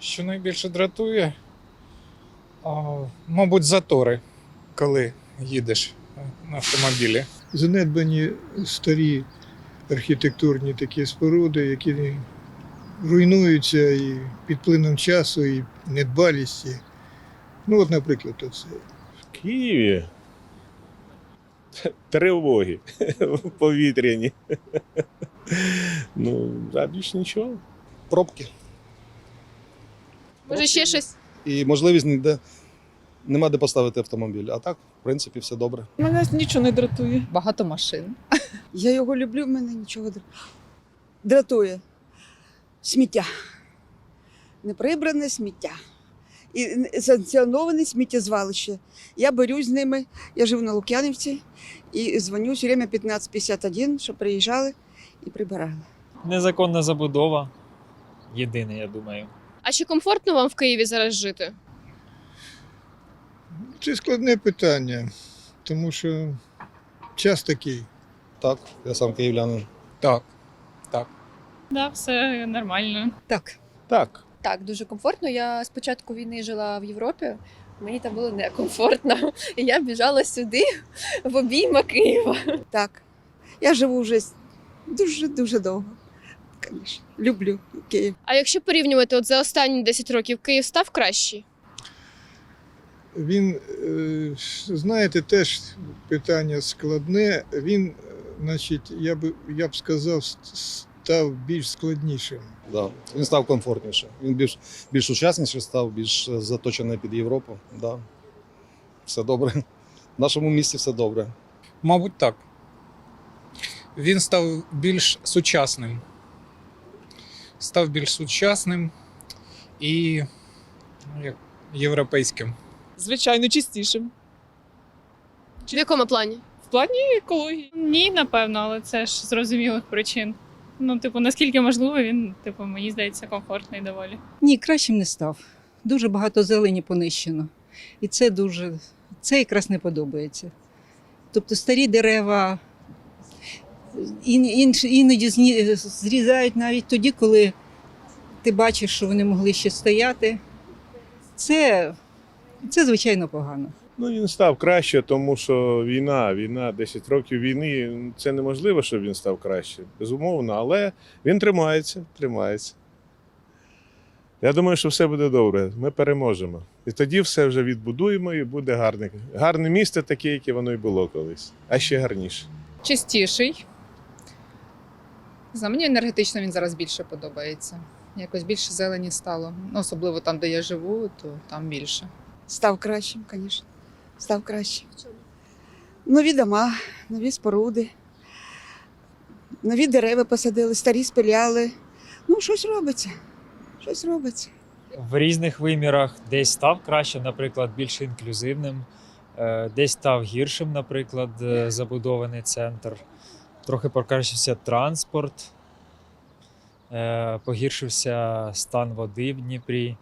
Що найбільше дратує? А, мабуть, затори, коли їдеш на автомобілі. занедбані старі архітектурні такі споруди, які руйнуються і під плином часу, і недбалісті. Ну, от, наприклад, оце. В Києві тривоги повітряні. Ну, а більш нічого. пробки Може, ще щось? і можливість ніде нема де поставити автомобіль. А так, в принципі, все добре. Мене нічого не дратує. Багато машин. Я його люблю, в мене нічого дра- дратує. Сміття. Неприбране сміття. І н- санкціоноване сміттєзвалище. Я борюсь з ними. Я живу на Лук'янівці і дзвоню все время 1551, щоб приїжджали і прибирали. Незаконна забудова. Єдине, я думаю. А чи комфортно вам в Києві зараз жити? Це складне питання, тому що час такий. Так, я сам київлянин. Так. Так. Да, все нормально. Так. Так. Так, дуже комфортно. Я з початку війни жила в Європі. Мені там було некомфортно. І я біжала сюди в обійма Києва. Так. Я живу вже дуже-дуже довго. Звісно. Люблю Київ. А якщо порівнювати от за останні 10 років, Київ став кращий? Він, е, знаєте, теж питання складне. Він, е, значить, я б, я б сказав, став більш складнішим. Да. Він став комфортніше. Він більш, більш сучасніший став, більш е, заточений під Європу. Да. Все добре. В нашому місті все добре. Мабуть, так. Він став більш сучасним. Став більш сучасним і ну, як, європейським. Звичайно, чистішим. В якому плані? В плані екології. Ні, напевно, але це ж з зрозумілих причин. Ну, типу, наскільки можливо, він, типу, мені здається, комфортний доволі. Ні, кращим не став. Дуже багато зелені понищено. І це дуже це якраз не подобається. Тобто старі дерева іноді зні- зрізають навіть тоді, коли ти бачиш, що вони могли ще стояти. Це, це звичайно погано. Ну, він став краще, тому що війна, війна, 10 років війни, це неможливо, щоб він став краще. Безумовно, але він тримається, тримається. Я думаю, що все буде добре. Ми переможемо. І тоді все вже відбудуємо і буде гарне. Гарне місто таке, яке воно і було колись, а ще гарніше. Чистіший. За мені енергетично він зараз більше подобається. Якось більше зелені стало. Ну, особливо там, де я живу, то там більше. Став кращим, звісно. Став кращим. Нові дома, нові споруди, нові дерева посадили, старі спиляли. Ну, щось робиться. Щось робиться. В різних вимірах десь став краще, наприклад, більш інклюзивним, е, десь став гіршим, наприклад, е, забудований центр. Трохи покращився транспорт, е, погіршився стан води в Дніпрі.